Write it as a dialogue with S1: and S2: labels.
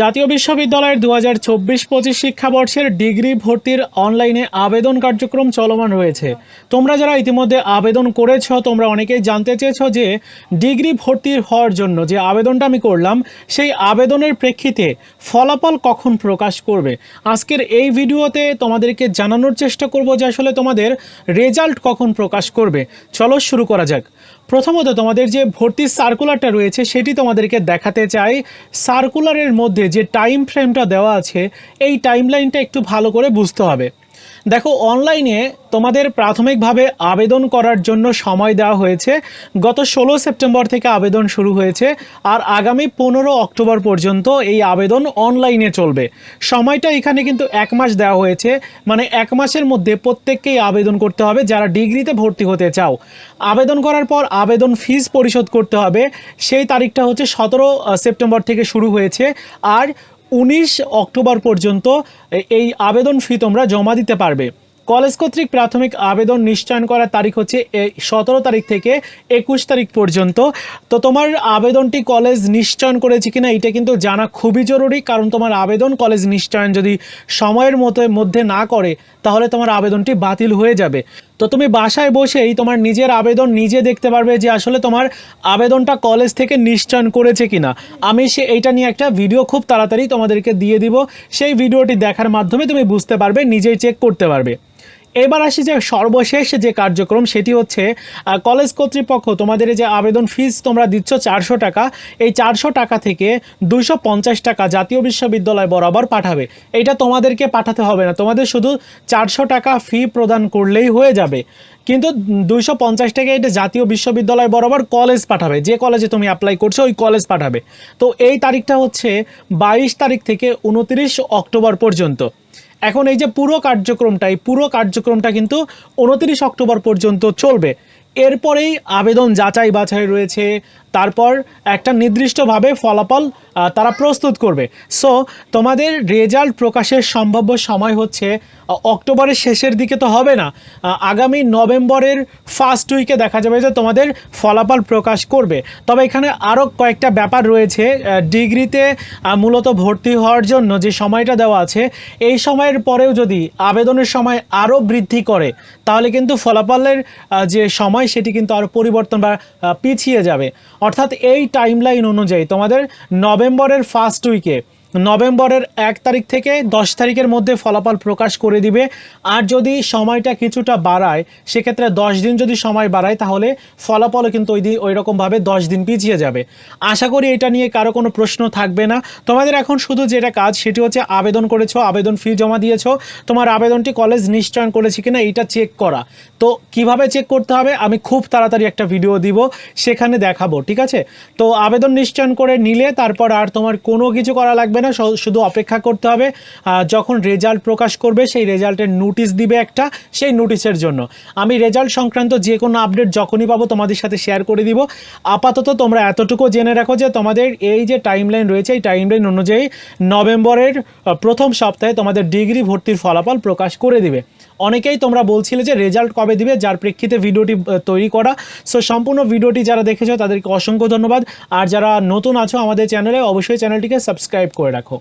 S1: জাতীয় বিশ্ববিদ্যালয়ের দু হাজার চব্বিশ পঁচিশ শিক্ষাবর্ষের ডিগ্রি ভর্তির অনলাইনে আবেদন কার্যক্রম চলমান রয়েছে। তোমরা যারা ইতিমধ্যে আবেদন করেছ, তোমরা অনেকেই জানতে চেয়েছো যে ডিগ্রি ভর্তির হওয়ার জন্য যে আবেদনটা আমি করলাম, সেই আবেদনের প্রেক্ষিতে ফলাফল কখন প্রকাশ করবে? আজকের এই ভিডিওতে তোমাদেরকে জানানোর চেষ্টা করব যে আসলে তোমাদের রেজাল্ট কখন প্রকাশ করবে। চলো শুরু করা যাক। প্রথমত তোমাদের যে ভর্তির সার্কুলারটা রয়েছে, সেটি তোমাদেরকে দেখাতে চাই। সার্কুলারের মধ্যে যে টাইম ফ্রেমটা দেওয়া আছে, এই টাইম লাইনটা একটু ভালো করে বুঝতে হবে। দেখো অনলাইনে তোমাদের প্রাথমিকভাবে আবেদন করার জন্য সময় দেওয়া হয়েছে। গত ষোলো সেপ্টেম্বর থেকে আবেদন শুরু হয়েছে আর আগামী পনেরো অক্টোবর পর্যন্ত এই আবেদন অনলাইনে চলবে। সময়টা এখানে কিন্তু এক মাস দেওয়া হয়েছে। মানে এক মাসের মধ্যে প্রত্যেককেই আবেদন করতে হবে, যারা ডিগ্রিতে ভর্তি হতে চাও। আবেদন করার পর আবেদন ফিস পরিশোধ করতে হবে। সেই তারিখটা হচ্ছে সতেরো সেপ্টেম্বর থেকে শুরু হয়েছে। আর উনিশ অক্টোবর পর্যন্ত এই আবেদন ফি তোমরা জমা দিতে পারবে। কলেজ কর্তৃক প্রাথমিক আবেদন নিশ্চয়ন করার তারিখ হচ্ছে সতেরো তারিখ থেকে একুশ তারিখ পর্যন্ত। তো তোমার আবেদনটি কলেজ নিশ্চয়ন করেছে কিনা এটা কিন্তু জানা খুবই জরুরি, কারণ তোমার আবেদন কলেজ নিশ্চয়ন যদি সময়ের মতো মধ্যে না করে, তাহলে তোমার আবেদনটি বাতিল হয়ে যাবে। তো তুমি বাসায় বসেই তোমার নিজের আবেদন নিজে দেখতে পারবে যে আসলে তোমার আবেদনটা কলেজ থেকে নিশ্চয়ন করেছে কিনা। আমি সে এইটা নিয়ে একটা ভিডিও খুব তাড়াতাড়ি তোমাদেরকে দিয়ে দিব। সেই ভিডিওটি দেখার মাধ্যমে তুমি বুঝতে পারবে, নিজেই চেক করতে পারবে। এবার আসি যে সর্বশেষ যে কার্যক্রম, সেটি হচ্ছে কলেজ কর্তৃপক্ষ তোমাদের যে আবেদন ফিস তোমরা দিচ্ছ চারশো টাকা, এই চারশো টাকা থেকে দুইশো পঞ্চাশ টাকা জাতীয় বিশ্ববিদ্যালয় বরাবর পাঠাবে। এইটা তোমাদেরকে পাঠাতে হবে না। তোমাদের শুধু চারশো টাকা ফি প্রদান করলেই হয়ে যাবে। কিন্তু দুইশো পঞ্চাশ টাকা এটা জাতীয় বিশ্ববিদ্যালয় বরাবর কলেজ পাঠাবে। যে কলেজে তুমি অ্যাপ্লাই করছ, ওই কলেজ পাঠাবে। তো এই তারিখটা হচ্ছে বাইশ তারিখ থেকে উনত্রিশ অক্টোবর পর্যন্ত। এখন এই যে পুরো কার্যক্রমটাই, পুরো কার্যক্রমটা কিন্তু উনত্রিশ অক্টোবর পর্যন্ত চলবে। এরপরেই আবেদন যাচাই বাছাই রয়েছে তারপর একটা নির্দিষ্টভাবে ফলাফল তারা প্রস্তুত করবে। সো তোমাদের রেজাল্ট প্রকাশের সম্ভাব্য সময় হচ্ছে অক্টোবরের শেষের দিকে তো হবে না। আগামী নভেম্বরের ফার্স্ট উইকে দেখা যাবে যে তোমাদের ফলাফল প্রকাশ করবে। তবে এখানে আরও কয়েকটা ব্যাপার রয়েছে। ডিগ্রিতে মূলত ভর্তি হওয়ার জন্য যে সময়টা দেওয়া আছে, এই সময়ের পরেও যদি আবেদনের সময় আরও বৃদ্ধি করে, তাহলে কিন্তু ফলাফলের যে সময়, সেটি কিন্তু আরও পরিবর্তন বা পিছিয়ে যাবে। অর্থাৎ এই টাইমলাইন অনুযায়ী তোমাদের নভেম্বরের ফার্স্ট উইকে নভেম্বরের এক তারিখ থেকে দশ তারিখের মধ্যে ফলাফল প্রকাশ করে দিবে। আর যদি সময়টা কিছুটা বাড়ায়, সেক্ষেত্রে দশ দিন যদি সময় বাড়ায়, তাহলে ফলাফলও কিন্তু ওই দিন ওই রকমভাবে দশ দিন পিছিয়ে যাবে। আশা করি এটা নিয়ে কারও কোনো প্রশ্ন থাকবে না। তোমাদের এখন শুধু যেটা কাজ, সেটি হচ্ছে আবেদন করেছ, আবেদন ফি জমা দিয়েছ। তোমার আবেদনটি কলেজ নিশ্চয়ন করেছে কিনা এটা চেক করা। তো কীভাবে চেক করতে হবে, আমি খুব তাড়াতাড়ি একটা ভিডিও দিব, সেখানে দেখাবো, ঠিক আছে? তো আবেদন নিশ্চয়ন করে নিলে, তারপর আর তোমার কোনো কিছু করা লাগবে না শুধু অপেক্ষা করতে হবে যখন রেজাল্ট প্রকাশ করবে, সেই রেজাল্টের নোটিশ দিবে একটা, সেই নোটিশের জন্য। আমি রেজাল্ট সংক্রান্ত যে কোনো আপডেট যখনই পাবো, তোমাদের সাথে শেয়ার করে দিব। আপাতত তোমরা এতটুকু জেনে রাখো যে, তোমাদের এই যে টাইমলাইন রয়েছে, এই টাইমলাইন অনুযায়ী নভেম্বরের প্রথম সপ্তাহে তোমাদের ডিগ্রি ভর্তির ফলাফল প্রকাশ করে দিবে। অনেকেই তোমরা বলছিলে যে, রেজাল্ট কবে দিবে, যার প্রেক্ষিতে ভিডিওটি তৈরি করা। সো সম্পূর্ণ ভিডিওটি যারা দেখেছ, তাদেরকে অসংখ্য ধন্যবাদ। আর যারা নতুন আছো আমাদের চ্যানেলে অবশ্যই চ্যানেলটিকে সাবস্ক্রাইব করে রাখো